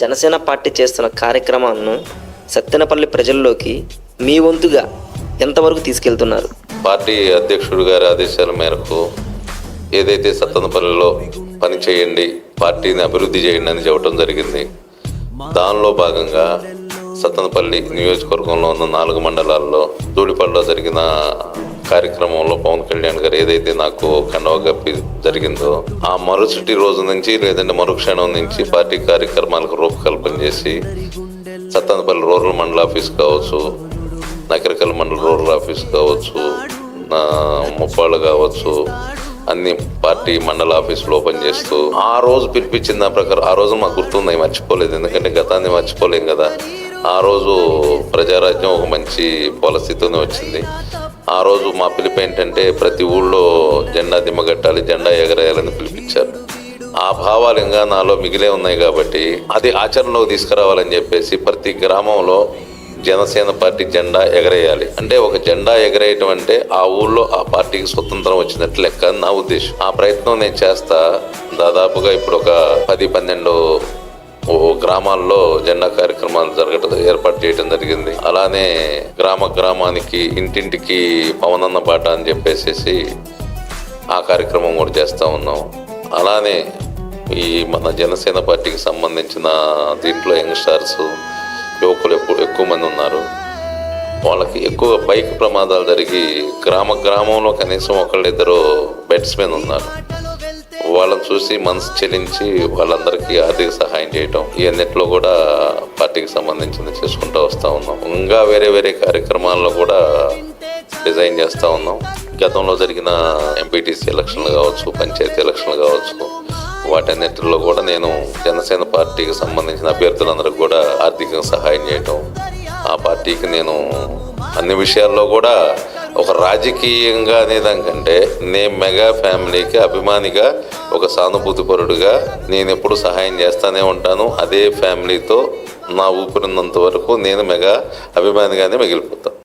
Janasena party చేస్తున్న కార్యక్రమాలను సత్తెనపల్లి ప్రజల్లోకి మీ వంతుగా ఎంతవరకు తీసుకెళ్తున్నారు? పార్టీ అధ్యక్షుడు గారి ఆదేశాల మేరకు ఏదైతే సత్తనపల్లిలో పని చేయండి పార్టీని అభివృద్ధి చేయండి అని చెప్పడం జరిగింది. దానిలో భాగంగా సత్తనపల్లి నియోజకవర్గంలో ఉన్న నాలుగు మండలాల్లో దూడిపల్లిలో జరిగిన కార్యక్రమంలో పవన్ కళ్యాణ్ గారు ఏదైతే నాకు కండవ కప్పి జరిగిందో ఆ మరుసటి రోజు నుంచి లేదంటే మరుక్షణం నుంచి పార్టీ కార్యక్రమాలకు రూపకల్పన చేసి సత్తనపల్లి రూరల్ మండల ఆఫీస్ కావచ్చు నకరికల్ మండల రూరల్ ఆఫీస్ కావచ్చు నా ముప్పాళ్ళు కావచ్చు అన్ని పార్టీ మండల ఆఫీసులు ఓపెన్ చేస్తూ ఆ రోజు పిలిపించిన దాని ప్రకారం ఆ రోజు మాకు గుర్తుంది మర్చిపోలేదు ఎందుకంటే గతాన్ని మర్చిపోలేం కదా. ఆ రోజు ప్రజారాజ్యం ఒక మంచి పాలసీతోనే వచ్చింది. ఆ రోజు మా పిలుపు ఏంటంటే ప్రతి ఊళ్ళో జెండా దిమ్మగట్టాలి జెండా ఎగరేయాలని పిలిపించారు. ఆ భావాలు ఇంకా నాలో మిగిలే ఉన్నాయి కాబట్టి అది ఆచరణలోకి తీసుకురావాలని చెప్పేసి ప్రతి గ్రామంలో జనసేన పార్టీ జెండా ఎగరేయాలి. అంటే ఒక జెండా ఎగరేయటం అంటే ఆ ఊళ్ళో ఆ పార్టీకి స్వతంత్రం వచ్చినట్లు లెక్క నా ఉద్దేశం. ఆ ప్రయత్నం నేను చేస్తా దాదాపుగా ఇప్పుడు ఒక పది పన్నెండు గ్రామాల్లో జెండా కార్యక్రమాలు జరగటం ఏర్పాటు చేయడం జరిగింది. అలానే గ్రామ గ్రామానికి ఇంటింటికి పవనన్న పాట అని చెప్పేసి ఆ కార్యక్రమం కూడా చేస్తూ ఉన్నాం. అలానే ఈ మన జనసేన పార్టీకి సంబంధించిన దీంట్లో యంగ్స్టార్స్ యువకులు ఎక్కువ ఎక్కువ మంది ఉన్నారు. వాళ్ళకి ఎక్కువ బైక్ ప్రమాదాలు జరిగి గ్రామ గ్రామంలో కనీసం ఒకళ్ళిద్దరు బెట్స్మెన్ ఉన్నారు. వాళ్ళని చూసి మనసు చెల్లించి వాళ్ళందరికీ ఆర్థిక సహాయం చేయటం ఇవన్నిట్లో కూడా పార్టీకి సంబంధించింది చేసుకుంటూ వస్తూ ఉన్నాం. ఇంకా వేరే వేరే కార్యక్రమాల్లో కూడా డిజైన్ చేస్తూ ఉన్నాం. గతంలో జరిగిన ఎంపీటీసీ ఎలక్షన్లు కావచ్చు పంచాయతీ ఎలక్షన్లు కావచ్చు వాటన్నిటిలో కూడా నేను జనసేన పార్టీకి సంబంధించిన అభ్యర్థులందరికీ కూడా ఆర్థికంగా సహాయం చేయటం ఆ పార్టీకి నేను అన్ని విషయాల్లో కూడా ఒక రాజకీయంగా అనేదానికంటే నేను మెగా ఫ్యామిలీకి అభిమానిగా ఒక సానుభూతిపరుడుగా నేను ఎప్పుడు సహాయం చేస్తానే ఉంటాను. అదే ఫ్యామిలీతో నా ఊపిరినంత వరకు నేను మెగా అభిమానిగానే మిగిలిపోతాను.